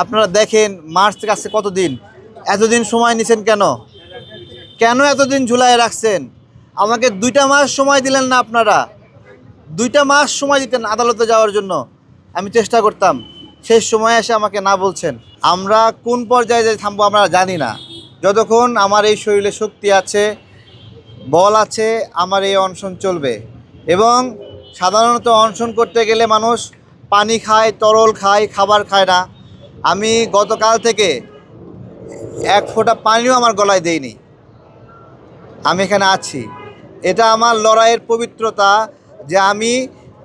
আপনারা দেখেন মার্চ থেকে আসছে কতদিন? এতদিন সময় নিছেন কেন? কেন এতদিন ঝুলাই রাখছেন? আমাকে দুইটা মাস সময় দিলেন না আপনারা। দুইটা মাস সময় দিতেন আদালতে যাওয়ার জন্য। আমি চেষ্টা করতাম। শেষ সময় এসে আমাকে না বলছেন। আমরা কোন পর্যায়ে যে থামবো আমরা জানি না। যতক্ষণ আমার এই শরীরে শক্তি আছে, বল আছে, আমার এই অনশন চলবে। এবং সাধারণত অনশন করতে গেলে মানুষ পানি খায়, তরল খায়, খাবার খায় না। আমি গতকাল থেকে এক ফোঁটা পানিও আমার গলায় দেইনি। আমি এখানে আছি। এটা আমার লড়াইয়ের পবিত্রতা যে আমি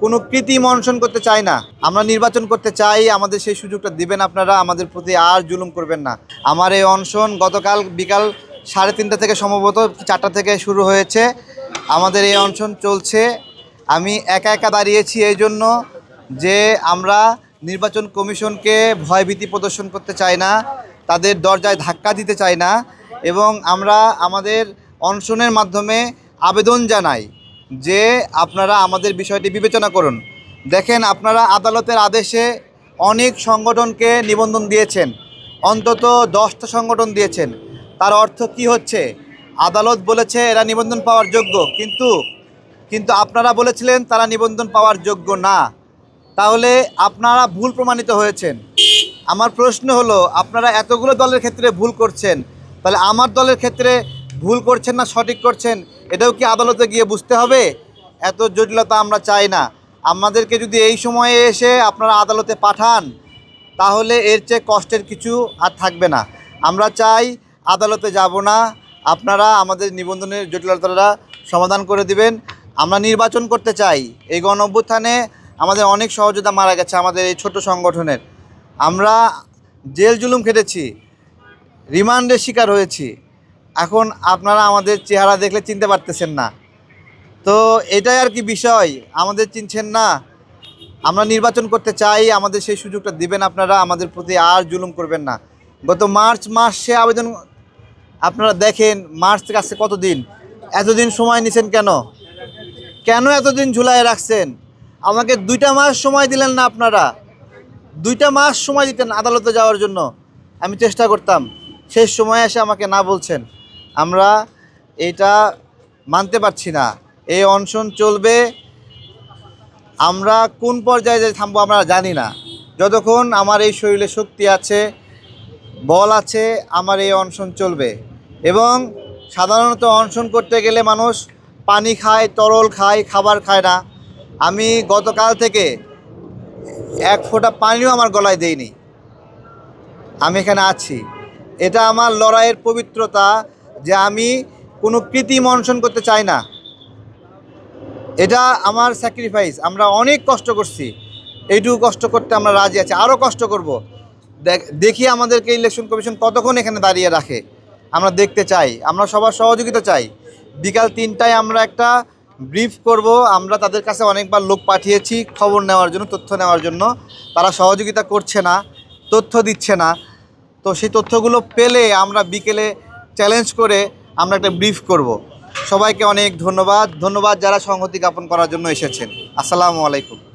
কোনো কৃত্রিম অনশন করতে চাই না। আমরা নির্বাচন করতে চাই, আমাদের সেই সুযোগটা দিবেন আপনারা, আমাদের প্রতি আর জুলুম করবেন না। আমার এই অনশন গতকাল বিকাল সাড়ে তিনটা থেকে সম্ভবত চারটা থেকে শুরু হয়েছে। আমাদের এই অনশন চলছে। আমি একা একা দাঁড়িয়েছি এই জন্য যে আমরা নির্বাচন কমিশনকে ভয়ভীতি প্রদর্শন করতে চায় না, তাদের দরজায় ধাক্কা দিতে চায় না এবং আমরা আমাদের অনশনের মাধ্যমে আবেদন জানাই যে আপনারা আমাদের বিষয়টি বিবেচনা করুন। দেখেন আপনারা আদালতের আদেশে অনেক সংগঠনকে নিবন্ধন দিয়েছেন, অন্তত দশটা সংগঠন দিয়েছেন। তার অর্থ কি হচ্ছে? আদালত বলেছে এরা নিবন্ধন পাওয়ার যোগ্য, কিন্তু কিন্তু আপনারা বলেছিলেন তারা নিবন্ধন পাওয়ার যোগ্য না। তাহলে আপনারা ভুল প্রমাণিত হয়েছেন। আমার প্রশ্ন হলো, আপনারা এতগুলো দলের ক্ষেত্রে ভুল করছেন। তাহলে আমার দলের ক্ষেত্রে ভুল করছেন না, সঠিক করছেন, এটাও কি আদালতে গিয়ে বুঝতে হবে? এত জটিলতা আমরা চাই না। আমাদেরকে যদি এই সময়ে এসে আপনারা আদালতে পাঠান, তাহলে এর চেয়ে কষ্টের কিছু আর থাকবে না। আমরা চাই আদালতে যাব না। আপনারা আমাদের নিবন্ধনের জটিলতাটা সমাধান করে দিবেন। আমরা নির্বাচন করতে চাই। এই গণ আমাদের অনেক সহযোগিতা মারা গেছে আমাদের এই ছোট সংগঠনের। আমরা জেল জুলুম খেটেছি, রিমান্ডের শিকার হয়েছি। এখন আপনারা আমাদের চেহারা দেখলে চিনতে পারতেছেন না। তো এটাই আর কি বিষয়, আমাদের চিনছেন না। আমরা নির্বাচন করতে চাই, আমাদের সেই সুযোগটা দিবেন আপনারা, আমাদের প্রতি আর জুলুম করবেন না। গত মার্চ মাসে আবেদন আপনারা দেখেন, মার্চ থেকে আসছে কতদিন? এতদিন সময় নিছেন কেন? কেন এতদিন ঝুলাই রাখছেন? আমাকে দুইটা মাস সময় দিলেন না আপনারা? দুইটা মাস সময় দিতেন আদালতে যাওয়ার জন্য। আমি চেষ্টা করতাম। শেষ সময় এসে আমাকে না বলছেন। আমরা এটা মানতে পারছি না। এই অনশন চলবে। আমরা কোন পর্যায়ে যে থামবো আমরা জানি না। যতক্ষণ আমার এই শরীরে শক্তি আছে, বল আছে, আমার এই অনশন চলবে। এবং সাধারণত অনশন করতে গেলে মানুষ পানি খায়, তরল খায়, খাবার খায় না। আমি গতকাল থেকে এক ফোঁটা পানিও আমার গলায় দেইনি। আমি এখানে আছি। এটা আমার লড়াইয়ের পবিত্রতা যে আমি কোনো কৃত্রিম অনশন করতে চাই না। এটা আমার স্যাক্রিফাইস আমরা অনেক কষ্ট করছি। এইটুকু কষ্ট করতে আমরা রাজি আছি। আরও কষ্ট করব। দেখ- দেখি আমাদেরকে ইলেকশন কমিশন কতক্ষণ এখানে দাঁড়িয়ে রাখে। আমরা দেখতে চাই। আমরা সবার সহযোগিতা চাই। বিকাল তিনটায় আমরা একটা ব্রিফ করব। আমরা তাদের কাছে অনেকবার লোক পাঠিয়েছি, খবর নেওয়ার জন্য, তথ্য নেওয়ার জন্য। তারা সহযোগিতা করছে না, তথ্য দিচ্ছে না। তো সেই তথ্যগুলো পেলে আমরা বিকেলে চ্যালেঞ্জ করে আমরা একটা ব্রিফ করব। সবাইকে অনেক ধন্যবাদ। ধন্যবাদ যারা সংহতি জ্ঞাপন করার জন্য এসেছেন। আসসালামু আলাইকুম।